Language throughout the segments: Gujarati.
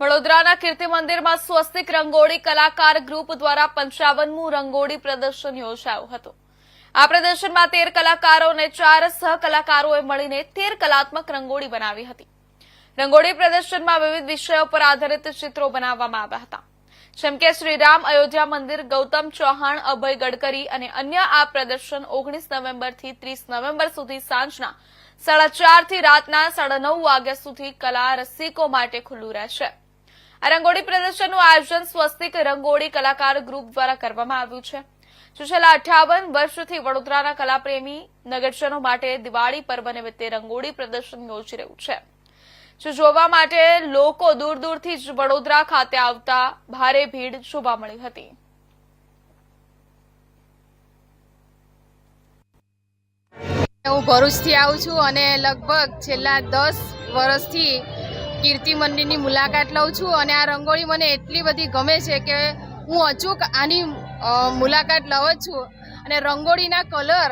વડોદરાના કીર્તિ મંદિરમાં સ્વસ્તિક રંગોળી કલાકાર ગ્રુપ દ્વારા પંચાવનમું રંગોળી પ્રદર્શન યોજાયું હતું. આ પ્રદર્શનમાં તેર કલાકારો અને ચાર સહકલાકારોએ મળીને તેર કલાત્મક રંગોળી બનાવી હતી. રંગોળી પ્રદર્શનમાં વિવિધ વિષયો પર આધારિત ચિત્રો બનાવવામાં આવ્યા હતા. જેમ કે શ્રીરામ અયોધ્યા મંદિર, ગૌતમ ચૌહાણ, અભય ગડકરી અને અન્ય આ પ્રદર્શન ઓગણીસ નવેમ્બરથી ત્રીસ નવેમ્બર સુધી સાંજના સાડા ચારથી રાતના સાડા નવ વાગ્યા સુધી કલા રસિકો માટે ખુલ્લું રહેશે. આ રંગોળી પ્રદર્શનનું આયોજન સ્વસ્તિક રંગોળી કલાકાર ગ્રુપ દ્વારા કરવામાં આવ્યું છે. જો છેલ્લા અઠ્ઠાવન વર્ષથી વડોદરાના કલાપ્રેમી નગરજનો માટે દિવાળી પર્વ નિમિત્તે રંગોળી પ્રદર્શન યોજી રહ્યું છે. જો જોવા માટે લોકો દૂર દૂરથી જ વડોદરા ખાતે આવતા ભારે ભીડ જોવા મળી હતી. હું ભરૂચથી આવું છું અને લગભગ છેલ્લા દસ વર્ષથી કીર્તિ મંદિરની મુલાકાત લઉં છું અને આ રંગોળી મને એટલી બધી ગમે છે કે હું અચૂક આની મુલાકાત લઉં જ છું. અને રંગોળીના કલર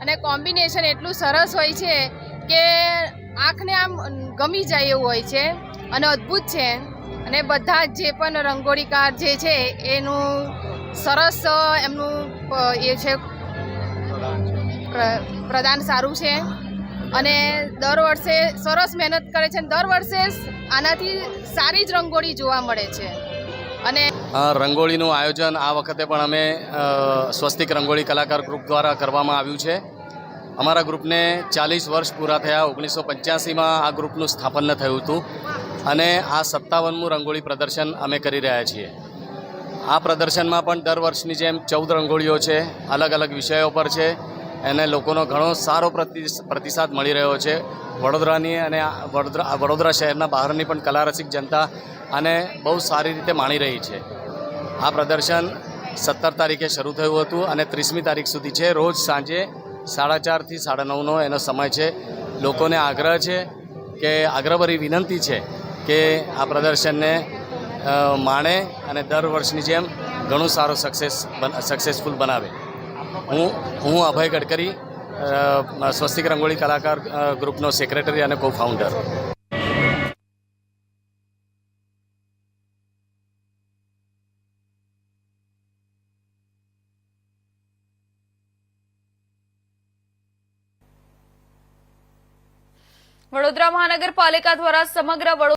અને કોમ્બિનેશન એટલું સરસ હોય છે કે આંખને આમ ગમી જાય એવું હોય છે અને અદ્ભુત છે. અને બધા જ જે પણ રંગોળીકાર જે છે એનું સરસ એમનું એ છે. પ્ર- પ્રદાન સારું છે. અને દર વર્ષે સરસ મહેનત કરે છે અને દર વર્ષે આનાથી સારી જ રંગોળી જોવા મળે છે. અને રંગોળીનું આયોજન આ વખતે પણ અમે સ્વસ્તિક રંગોળી કલાકાર ગ્રુપ દ્વારા કરવામાં આવ્યું છે. અમારા ગ્રુપને ચાલીસ વર્ષ પૂરા થયા, ઓગણીસો પંચ્યાસીમાં આ ગ્રુપનું સ્થાપન થયું હતું અને આ સત્તાવનમું રંગોળી પ્રદર્શન અમે કરી રહ્યા છીએ. આ પ્રદર્શનમાં પણ દર વર્ષની જેમ ચૌદ રંગોળીઓ છે અલગ અલગ વિષયો પર છે. એને લોકોનો ઘણો સારો પ્રતિ- પ્રતિસાદ મળી રહ્યો છે. વડોદરાની અને વડોદરા વડોદરા શહેરના બહારની પણ કલારસિક જનતા આને બહુ સારી રીતે માણી રહી છે. આ પ્રદર્શન સત્તર તારીખે શરૂ થયું હતું અને ત્રીસમી તારીખ સુધી છે. રોજ સાંજે સાડા ચારથી સાડા નવનો એનો સમય છે. લોકોને આગ્રહ છે કે આગ્રહભરી વિનંતી છે કે આ પ્રદર્શનને માણે અને દર વર્ષની જેમ ઘણું સારું સક્સેસ સક્સેસફુલ બનાવે. હું હું અભય ગડકરી સ્વસ્તિક રંગોળી કલાકાર ગ્રુપનો સેક્રેટરી અને કો ફાઉન્ડર વડોદરા મહાનગરપાલિકા દ્વારા સમગ્ર